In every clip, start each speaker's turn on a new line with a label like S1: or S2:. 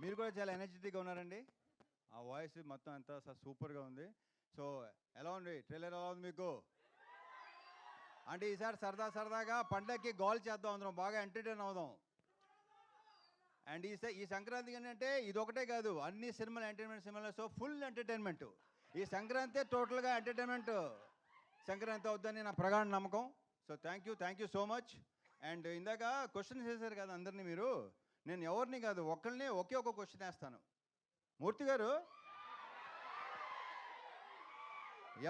S1: మీరు కూడా చాలా ఎనర్జెటిక్గా ఉన్నారండి. ఆ వాయిస్ మొత్తం అంతా స- సూపర్గా ఉంది. సో ఎలా ఉంది? ట్రైలర్ ఎలా ఉంది మీకు? అంటే ఈసారి సరదా సరదాగా పండగకి గోల్ చేద్దాం అందరం. బాగా ఎంటర్టైన్ అవుదాం. అండ్ ఈ స- ఈ సంక్రాంతి ఏంటంటే ఇది ఒకటే కాదు. అన్ని సినిమాలు ఎంటర్టైన్మెంట్ సినిమాలు. సో ఫుల్ ఎంటర్టైన్మెంట్ ఈ సంక్రాంతి టోటల్గా ఎంటర్టైన్మెంట్ సంక్రాంతి అవుద్దని నా ప్రగాఢ నమ్మకం. So thank you thank you so much and ఇందాక క్వశ్చన్ చేశారు కదా అందరినీ మీరు. నేను ఎవరిని కాదు ఒక్కరిని ఒకే ఒక క్వశ్చన్ వేస్తాను. మూర్తి గారు?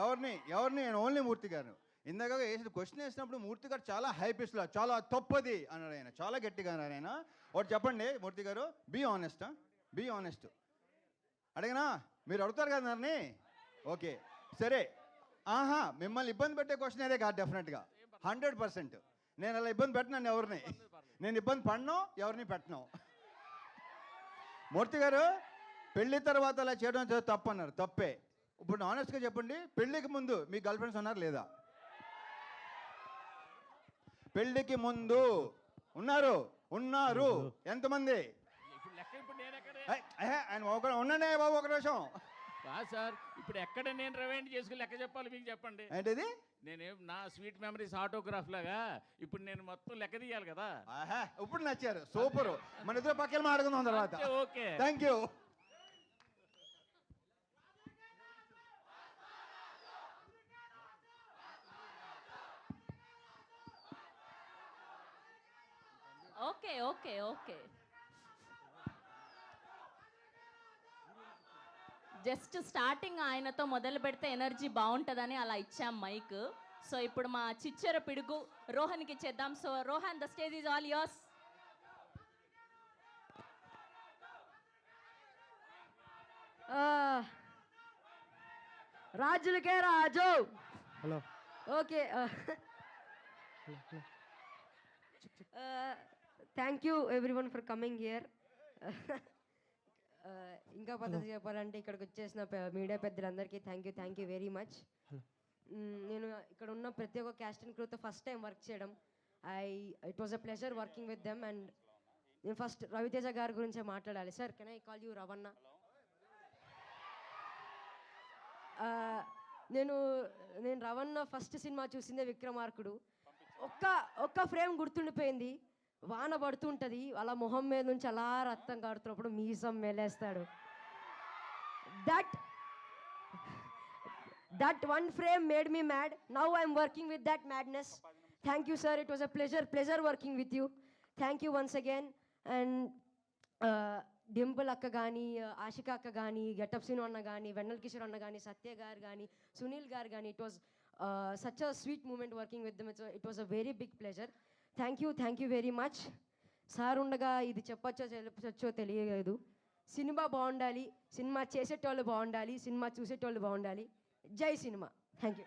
S1: ఎవరిని ఎవరిని? నేను ఓన్లీ మూర్తి గారు ఇందాక వేసిన క్వశ్చన్ వేసినప్పుడు మూర్తి గారు చాలా హైపిస్లో చాలా తప్పది అన్నాడు ఆయన. చాలా గట్టిగా అన్నారు ఆయన. ఒకటి చెప్పండి మూర్తి గారు. బీ ఆనెస్ట్ బీ ఆనెస్ట్ అడిగినా? మీరు అడుగుతారు కదా నన్ను? ఓకే సరే. ఆహా మిమ్మల్ని ఇబ్బంది పెట్టే క్వశ్చన్ అదే కాదు డెఫినెట్గా హండ్రెడ్ పర్సెంట్ నేను అలా ఇబ్బంది పెట్టినాను ఎవరిని? నేను ఇబ్బంది పడను ఎవరిని పెట్టను. మూర్తి గారు పెళ్ళి తర్వాత అలా చేయడం తప్పు అన్నారు. తప్పే. ఇప్పుడు ఆనెస్ట్గా చెప్పండి పెళ్ళికి ముందు మీ గర్ల్ ఫ్రెండ్స్ ఉన్నారు లేదా? పెళ్ళికి ముందు. ఉన్నారు ఉన్నారు. ఎంతమంది? ఆయన ఒక ఉండండి బాబు ఒక నిమిషం.
S2: కాదు సార్ ఇప్పుడు ఎక్కడ నేను రివైండ్ చేసుకుని లెక్క చెప్పాలి మీకు చెప్పండి.
S1: ఏంటిది?
S2: నేనేం నా స్వీట్ మెమరీస్ ఆటోగ్రాఫ్ లాగా ఇప్పుడు నేను మొత్తం లెక్క తీయాలి కదా.
S1: ఆహా ఇప్పుడు నచ్చారు. సూపర్. మన ఇద్దరు పక్కన మాట్లాడుకుందాం తర్వాత.
S2: అంతే, okay.
S1: Thank you
S3: okay okay okay. Just starting ఆయనతో మొదలు పెడితే ఎనర్జీ బాగుంటుందని అలా ఇచ్చాం మైక్. సో ఇప్పుడు మా చిచ్చర పిడుగు రోహన్కి ఇచ్చేద్దాం so Rohan the stage is all yours.
S4: రాజులకే Raju.
S5: Hello.
S4: Okay thank you everyone for coming here ఇంకా పద్ధతి చెప్పాలంటే ఇక్కడికి వచ్చేసిన మీడియా పెద్దలందరికీ thank you thank you very much నేను ఇక్కడ ఉన్న ప్రతి ఒక్క క్యాస్ట్ అండ్ క్రూతో ఫస్ట్ టైం వర్క్ చేయడం. I it was a pleasure working with them and నేను ఫస్ట్ రవితేజ గారి గురించే మాట్లాడాలి. Sir can I call you Ravana నేను నేను రవణ ఫస్ట్ సినిమా చూసిందే విక్రమార్కుడు. ఒక్క ఒక్క ఫ్రేమ్ గుర్తుండిపోయింది. వాన పడుతుంటుంది వాళ్ళ మొహం మీద నుంచి అలా రక్తం కాడుతున్నప్పుడు మీసం మెలేస్తాడు. That that one frame made me mad now I'm working with that madness thank you sir it was a pleasure pleasure working with you thank you once again and Dimple అక్క కానీ ఆశిక అక్క కానీ గెటప్ సీను అన్న కానీ వెన్నెల కిషోర్ అన్న కానీ సత్య గారు కానీ సునీల్ గారు కానీ it was such a sweet moment working with them it was a very big pleasure thank you thank you very much sir ఉండగా ఇది చెప్పచ్చో చెప్పచ్చో తెలియలేదు. సినిమా బాగుండాలి సినిమా చేసేటోళ్ళు బాగుండాలి సినిమా చూసేటోళ్ళు బాగుండాలి. జై సినిమా. Thank you